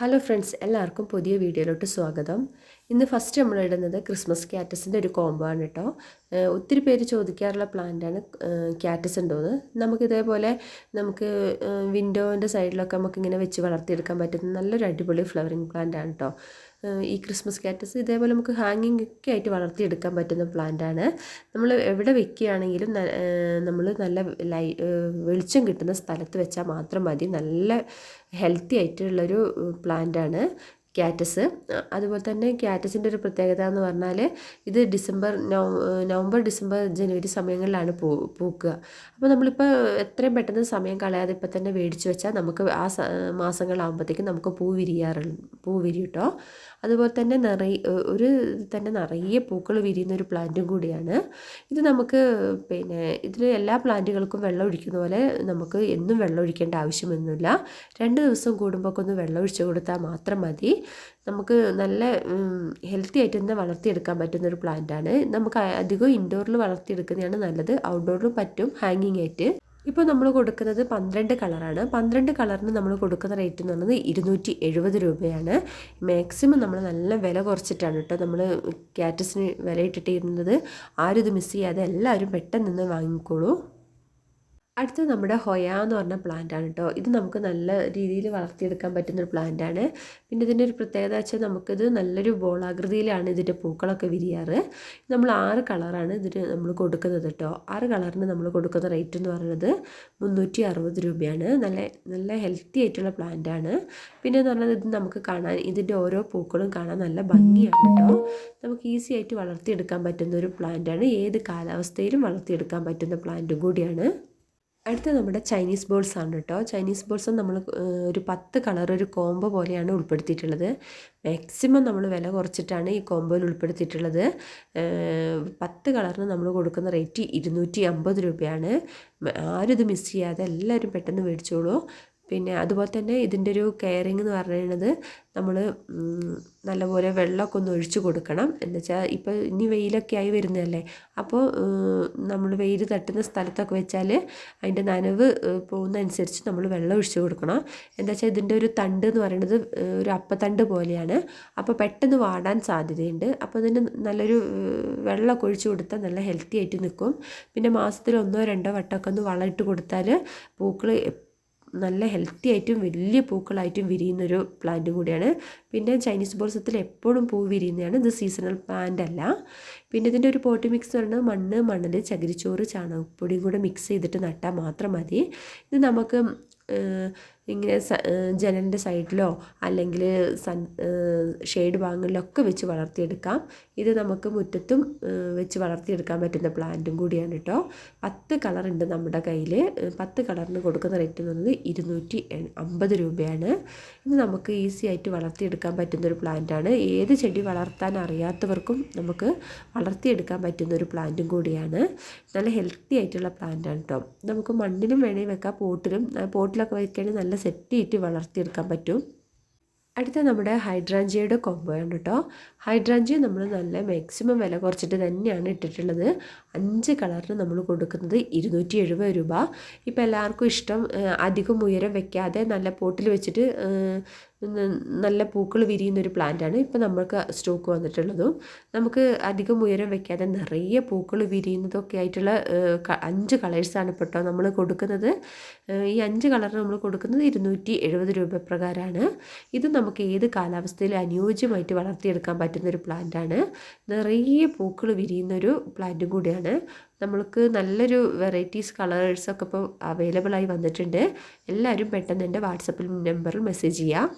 Hello friends എല്ലാവർക്കും പുതിയ വീഡിയോയിലോട്ട് സ്വാഗതം. ഇന്ന് ഫസ്റ്റ് നമ്മൾ ഇടുന്നത് ക്രിസ്മസ് ക്യാറ്റസിന്റെ ഒരു കോംബോ ആണ് കേട്ടോ ഒത്തിരി പേര് ചോദിക്കാറുള്ള പ്ലാന്റാണ് ക്യാറ്റസ് ഉണ്ടോയെന്ന് നമുക്ക് ഇതേപോലെ നമുക്ക് വിൻഡോന്റെ സൈഡിലൊക്കെ നമുക്കിങ്ങനെ വെച്ച് വളർത്തിയെടുക്കാൻ പറ്റുന്ന നല്ലൊരു അടിപൊളി ഫ്ലവറിങ് പ്ലാന്റ് ആണ് കേട്ടോ ഈ ക്രിസ്മസ് കാറ്റസ് ഇതേപോലെ നമുക്ക് ഹാങ്ങിങ് ഒക്കെ ആയിട്ട് വളർത്തിയെടുക്കാൻ പറ്റുന്ന പ്ലാന്റ് ആണ്. നമ്മൾ എവിടെ വെക്കുകയാണെങ്കിലും നമ്മൾ നല്ല ലൈ വെളിച്ചം കിട്ടുന്ന സ്ഥലത്ത് വെച്ചാൽ മാത്രം മതി. നല്ല ഹെൽത്തി ആയിട്ടുള്ളൊരു പ്ലാന്റ് ആണ്. ക്യാറ്റസ് അതുപോലെ തന്നെ ക്യാറ്റസിന്റെ ഒരു പ്രത്യേകത എന്ന് പറഞ്ഞാൽ ഇത് ഡിസംബർ നവംബർ ഡിസംബർ ജനുവരി സമയങ്ങളിലാണ് പൂ പൂക്കുക. അപ്പോൾ നമ്മളിപ്പോൾ എത്രയും പെട്ടെന്ന് സമയം കളയാതെ ഇപ്പം തന്നെ മേടിച്ച് വെച്ചാൽ നമുക്ക് ആ മാസങ്ങളാകുമ്പോഴത്തേക്കും നമുക്ക് പൂ വിരിയാറുണ്ട് പൂ വിരിയിട്ടോ അതുപോലെ തന്നെ നിറയെ ഒരു തന്നെ നിറയെ പൂക്കൾ വിരിയുന്ന ഒരു പ്ലാന്റും കൂടിയാണ്. ഇത് നമുക്ക് പിന്നെ ഇതിൽ എല്ലാ പ്ലാന്റുകൾക്കും വെള്ളം ഒഴിക്കുന്ന പോലെ നമുക്ക് എന്നും വെള്ളം ഒഴിക്കേണ്ട ആവശ്യമൊന്നുമില്ല. രണ്ട് ദിവസം കൂടുമ്പോഴൊക്കെ ഒന്ന് വെള്ളം ഒഴിച്ചു കൊടുത്താൽ മാത്രം മതി. നമുക്ക് നല്ല ഹെൽത്തി ആയിട്ട് തന്നെ വളർത്തിയെടുക്കാൻ പറ്റുന്ന ഒരു പ്ലാന്റാണ് നമുക്ക് അധികം ഇൻഡോറിൽ വളർത്തിയെടുക്കുന്നതാണ് നല്ലത്. ഔട്ട്ഡോറിലും പറ്റും ഹാങ്ങിങ് ആയിട്ട്. ഇപ്പോൾ നമ്മൾ കൊടുക്കുന്നത് പന്ത്രണ്ട് കളറാണ് പന്ത്രണ്ട് കളറിന് നമ്മൾ കൊടുക്കുന്ന റേറ്റ് എന്ന് പറയുന്നത് ഇരുന്നൂറ്റി എഴുപത് രൂപയാണ്. മാക്സിമം നമ്മൾ നല്ല വില കുറച്ചിട്ടാണ് കേട്ടോ നമ്മൾ ക്യാറ്റസിന് വില ഇട്ടിട്ടിരുന്നത്. ആരും ഇത് മിസ് ചെയ്യാതെ എല്ലാവരും പെട്ടെന്ന് വാങ്ങിക്കോളൂ. അടുത്തത് നമ്മുടെ ഹൊയ എന്ന് പറഞ്ഞ പ്ലാന്റ് ആണ് കേട്ടോ ഇത് നമുക്ക് നല്ല രീതിയിൽ വളർത്തിയെടുക്കാൻ പറ്റുന്ന ഒരു പ്ലാന്റ് ആണ്. പിന്നെ ഇതിന്റെ ഒരു പ്രത്യേകത വെച്ചാൽ നമുക്കിത് നല്ലൊരു ബോളാകൃതിയിലാണ് ഇതിന്റെ പൂക്കളൊക്കെ വിരിയാറ്. നമ്മൾ ആറ് കളറാണ് ഇതിന് നമ്മൾ കൊടുക്കുന്നത് കേട്ടോ ആറ് കളറിന് നമ്മൾ കൊടുക്കുന്ന റേറ്റ് എന്ന് പറയുന്നത് മുന്നൂറ്റി അറുപത് രൂപയാണ്. നല്ല നല്ല ഹെൽത്തി ആയിട്ടുള്ള പ്ലാന്റ് ആണ്. പിന്നെ എന്ന് പറഞ്ഞാൽ ഇത് നമുക്ക് കാണാൻ ഇതിന്റെ ഓരോ പൂക്കളും കാണാൻ നല്ല ഭംഗിയാണ് കേട്ടോ നമുക്ക് ഈസി ആയിട്ട് വളർത്തിയെടുക്കാൻ പറ്റുന്ന ഒരു പ്ലാന്റ് ആണ്. ഏത് കാലാവസ്ഥയിലും വളർത്തിയെടുക്കാൻ പറ്റുന്ന പ്ലാന്റും കൂടിയാണ്. അടുത്ത നമ്മുടെ ചൈനീസ് ബോൾസ് ആണ് കേട്ടോ ചൈനീസ് ബോൾസ് നമ്മൾ ഒരു പത്ത് കളർ ഒരു കോംബോ പോലെയാണ് ഉൾപ്പെടുത്തിയിട്ടുള്ളത്. മാക്സിമം നമ്മൾ വില കുറച്ചിട്ടാണ് ഈ കോംബോയിൽ ഉൾപ്പെടുത്തിയിട്ടുള്ളത്. പത്ത് കളറിന് നമ്മൾ കൊടുക്കുന്ന റേറ്റ് ഇരുന്നൂറ്റി അമ്പത് രൂപയാണ്. ആരും ഇത് മിസ് ചെയ്യാതെ എല്ലാവരും പെട്ടെന്ന് മേടിച്ചോളൂ. പിന്നെ അതുപോലെ തന്നെ ഇതിന്റെ ഒരു കെയറിങ് എന്ന് പറയുന്നത് നമ്മൾ നല്ലപോലെ വെള്ളമൊക്കെ ഒന്ന് ഒഴിച്ചു കൊടുക്കണം. എന്ന് വെച്ചാൽ ഇപ്പോൾ ഇനി വെയിലൊക്കെ ആയി വരുന്നതല്ലേ? അപ്പോൾ നമ്മൾ വെയിൽ തട്ടുന്ന സ്ഥലത്തൊക്കെ വെച്ചാൽ അതിന്റെ നനവ് പോകുന്നതനുസരിച്ച് നമ്മൾ വെള്ളം ഒഴിച്ചു കൊടുക്കണം. എന്താ വെച്ചാൽ ഇതിന്റെ ഒരു തണ്ട് എന്ന് പറയുന്നത് ഒരു അപ്പത്തണ്ട് പോലെയാണ്. അപ്പോൾ പെട്ടെന്ന് വാടാൻ സാധ്യതയുണ്ട്. അപ്പോൾ ഇതിന് നല്ലൊരു വെള്ളമൊക്കെ ഒഴിച്ചു കൊടുത്താൽ നല്ല ഹെൽത്തി ആയിട്ട് നിൽക്കും. പിന്നെ മാസത്തിൽ ഒന്നോ രണ്ടോ വട്ടമൊക്കെ ഒന്ന് വളം ഇട്ട് കൊടുത്താൽ പൂക്കൾ നല്ല ഹെൽത്തി ആയിട്ടും വലിയ പൂക്കളായിട്ടും വിരിയുന്നൊരു പ്ലാന്റ് കൂടിയാണ്. പിന്നെ ചൈനീസ് ബോൾസത്തിൽ എപ്പോഴും പൂ വിരിയുന്നതാണ്. ഇത് സീസണൽ പ്ലാന്റ് അല്ല. പിന്നെ ഇതിന്റെ ഒരു പോട്ട് മിക്സ് പറഞ്ഞാൽ മണ്ണ് മണൽ ചകിരിച്ചോറ് ചാണകപ്പൊടിയും കൂടെ മിക്സ് ചെയ്തിട്ട് നട്ടാൽ മാത്രം മതി. ഇത് നമുക്ക് ഇങ്ങനെ ജനലിന്റെ സൈഡിലോ അല്ലെങ്കിൽ സൺ ഷെയ്ഡ് ഭാഗങ്ങളിലൊക്കെ വെച്ച് വളർത്തിയെടുക്കാം. ഇത് നമുക്ക് മുറ്റത്തും വെച്ച് വളർത്തിയെടുക്കാൻ പറ്റുന്ന പ്ലാന്റും കൂടിയാണ് കേട്ടോ പത്ത് കളറുണ്ട് നമ്മുടെ കയ്യിൽ പത്ത് കളറിന് കൊടുക്കുന്ന റേറ്റ് എന്ന് പറയുന്നത് ഇരുന്നൂറ്റി അമ്പത് രൂപയാണ്. ഇത് നമുക്ക് ഈസി ആയിട്ട് വളർത്തിയെടുക്കാൻ പറ്റുന്ന ഒരു പ്ലാന്റാണ്. ഏത് ചെടി വളർത്താൻ അറിയാത്തവർക്കും നമുക്ക് വളർത്തിയെടുക്കാൻ പറ്റുന്ന ഒരു പ്ലാന്റും കൂടിയാണ്. നല്ല ഹെൽത്തി ആയിട്ടുള്ള പ്ലാന്റാണ് കേട്ടോ നമുക്ക് മണ്ണിലും വേണമെങ്കിൽ വെക്കാം പോട്ടിലും. പോട്ടിലൊക്കെ വയ്ക്കുകയാണെങ്കിൽ നല്ല സെറ്റ് ചെയ്തിട്ട് വളർത്തിയെടുക്കാൻ പറ്റും. അടുത്ത നമ്മുടെ ഹൈഡ്രാഞ്ചിയുടെ ആണ് കേട്ടോ. ഹൈഡ്രാഞ്ചി നമ്മൾ നല്ല മാക്സിമം വില കുറച്ചിട്ട് തന്നെയാണ് ഇട്ടിട്ടുള്ളത്. അഞ്ച് കളറിന് നമ്മൾ കൊടുക്കുന്നത് ഇരുന്നൂറ്റി എഴുപത് രൂപ. ഇപ്പോൾ എല്ലാവർക്കും ഇഷ്ടം അധികം ഉയരം വെക്കാതെ നല്ല പോട്ടിൽ വെച്ചിട്ട് നല്ല പൂക്കൾ വിരിയുന്ന ഒരു പ്ലാന്റാണ് ഇപ്പം നമ്മൾക്ക് സ്റ്റോക്ക് വന്നിട്ടുള്ളതും. നമുക്ക് അധികം ഉയരം വെക്കാതെ നിറയെ പൂക്കൾ വിരിയുന്നതൊക്കെ ആയിട്ടുള്ള അഞ്ച് കളേഴ്സാണ് കേട്ടോ നമ്മൾ കൊടുക്കുന്നത്. ഈ അഞ്ച് കളർ നമ്മൾ കൊടുക്കുന്നത് ഇരുന്നൂറ്റി എഴുപത് രൂപ പ്രകാരമാണ് ഇത് നമുക്ക് ഏത് കാലാവസ്ഥയിൽ അനുയോജ്യമായിട്ട് വളർത്തിയെടുക്കാൻ പറ്റുന്ന ഒരു പ്ലാന്റാണ് നിറയെ പൂക്കൾ വിരിയുന്നൊരു പ്ലാന്റും കൂടിയാണ്. നമ്മൾക്ക് നല്ലൊരു വെറൈറ്റീസ് കളേഴ്സൊക്കെ ഇപ്പോൾ അവൈലബിൾ ആയി വന്നിട്ടുണ്ട്. എല്ലാവരും പെട്ടെന്ന് എന്റെ വാട്സപ്പിൽ നമ്പറിൽ മെസ്സേജ് ചെയ്യാം.